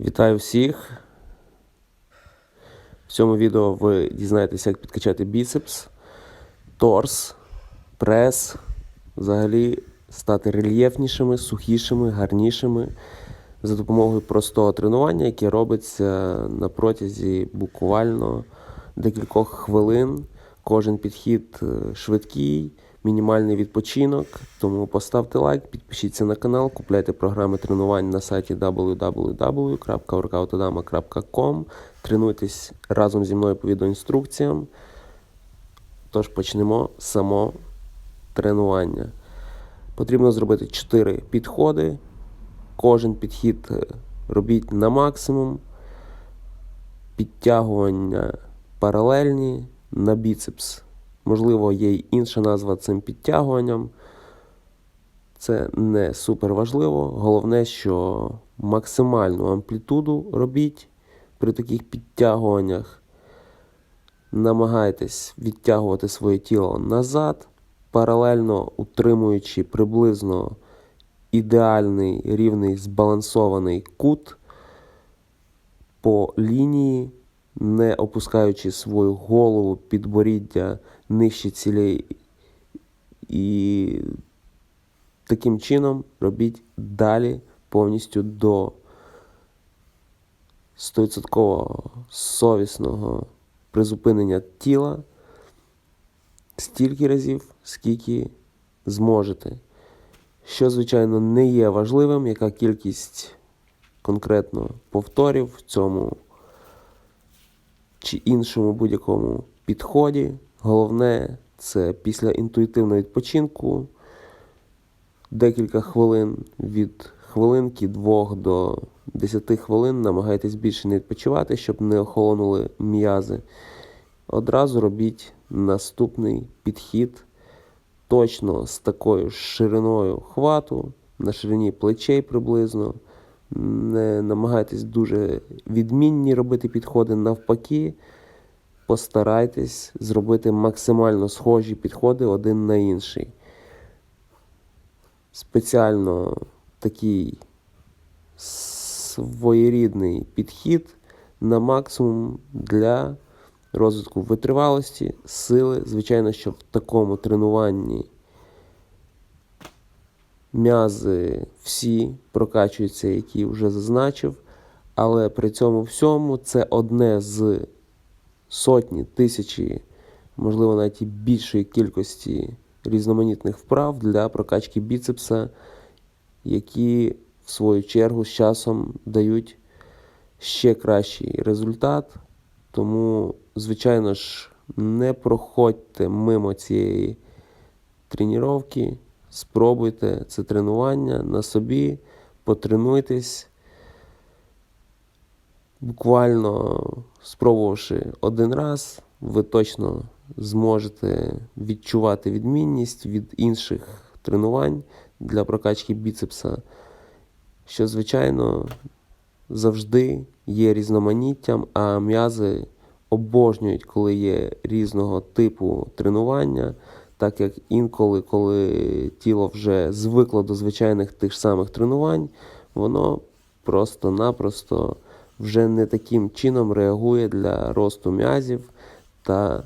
Вітаю всіх! В цьому відео ви дізнаєтеся, як підкачати біцепс, торс, прес, взагалі стати рельєфнішими, сухішими, гарнішими за допомогою простого тренування, яке робиться на протязі буквально декількох хвилин. Кожен підхід е, швидкий, мінімальний відпочинок. Тому поставте лайк, підпишіться на канал, купляйте програми тренувань на сайті www.workoutodama.com. Тренуйтесь разом зі мною по відеоінструкціям. Тож почнемо само тренування. Потрібно зробити 4 підходи. Кожен підхід е, робіть на максимум. Підтягування паралельні на біцепс. Можливо, є й інша назва цим підтягуванням. Це не супер важливо. Головне, що максимальну амплітуду робіть при таких підтягуваннях. Намагайтесь відтягувати своє тіло назад, паралельно утримуючи приблизно ідеальний рівний збалансований кут по лінії, не опускаючи свою голову підборіддя нижче цілей. І таким чином робіть далі повністю до 100% совісного призупинення тіла стільки разів, скільки зможете. Що, звичайно, не є важливим, яка кількість конкретно повторів в цьому чи іншому будь-якому підході. Головне це після інтуїтивного відпочинку декілька хвилин від хвилинки 2 до 10 хвилин намагайтесь більше не відпочивати, щоб не охолонули м'язи. Одразу робіть наступний підхід точно з такою шириною хвату, на ширині плечей приблизно. Не намагайтесь дуже відмінні робити підходи навпаки. Постарайтесь зробити максимально схожі підходи один на інший. Спеціально такий своєрідний підхід на максимум для розвитку витривалості, сили. Звичайно, що в такому тренуванні м'язи всі прокачуються, які вже зазначив, але при цьому всьому це одне з сотні, тисячі, можливо, навіть і більшої кількості різноманітних вправ для прокачки біцепса, які в свою чергу з часом дають ще кращий результат. Тому, звичайно ж, не проходьте мимо цієї тренування, спробуйте це тренування на собі, потренуйтесь. Буквально спробувавши один раз, ви точно зможете відчувати відмінність від інших тренувань для прокачки біцепса, що, звичайно, завжди є різноманіттям, а м'язи обожнюють, коли є різного типу тренування, так як інколи, коли тіло вже звикло до звичайних тих самих тренувань, воно просто-напросто вже не таким чином реагує для росту м'язів та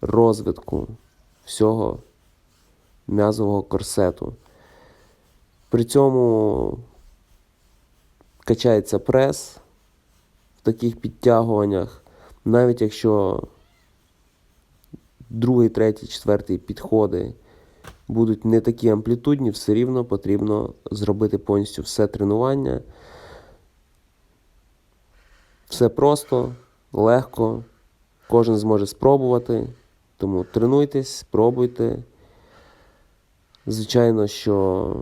розвитку всього м'язового корсету. При цьому качається прес в таких підтягуваннях, навіть якщо другий, третій, четвертий підходи будуть не такі амплітудні, все рівно потрібно зробити повністю все тренування. Все просто, легко, кожен зможе спробувати. Тому тренуйтесь, спробуйте. Звичайно, що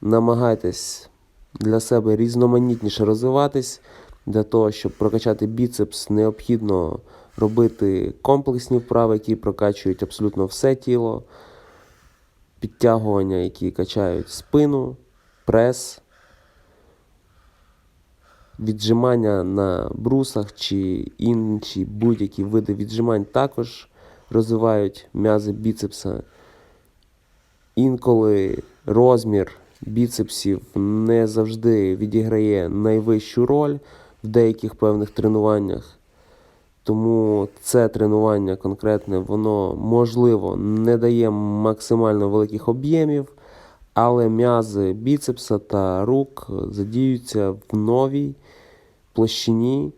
намагайтесь для себе різноманітніше розвиватись. Для того, щоб прокачати біцепс, необхідно робити комплексні вправи, які прокачують абсолютно все тіло, підтягування, які качають спину, прес, віджимання на брусах чи інші будь-які види віджимань також розвивають м'язи біцепса. Інколи розмір біцепсів не завжди відіграє найвищу роль в деяких певних тренуваннях. Тому це тренування конкретне, воно можливо не дає максимально великих об'ємів, але м'язи біцепса та рук задіються в новій площині.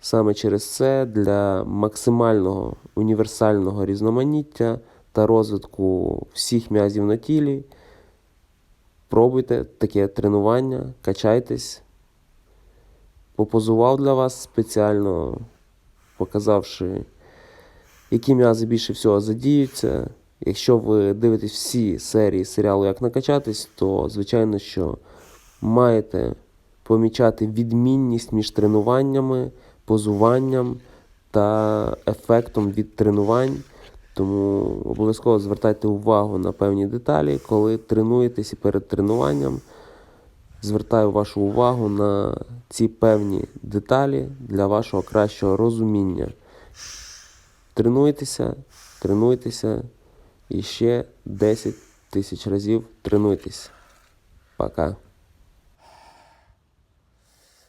Саме через це для максимального універсального різноманіття та розвитку всіх м'язів на тілі. Пробуйте таке тренування, качайтесь. Попозував для вас спеціально, показавши, які м'язи більше всього задіються. Якщо ви дивитесь всі серії серіалу Як накачатись, то звичайно, що маєте помічати відмінність між тренуваннями, позуванням та ефектом від тренувань. Тому обов'язково звертайте увагу на певні деталі, коли тренуєтесь і перед тренуванням. Звертаю вашу увагу на ці певні деталі для вашого кращого розуміння. Тренуйтеся, тренуйтеся і ще 10 тисяч разів тренуйтесь. Пока.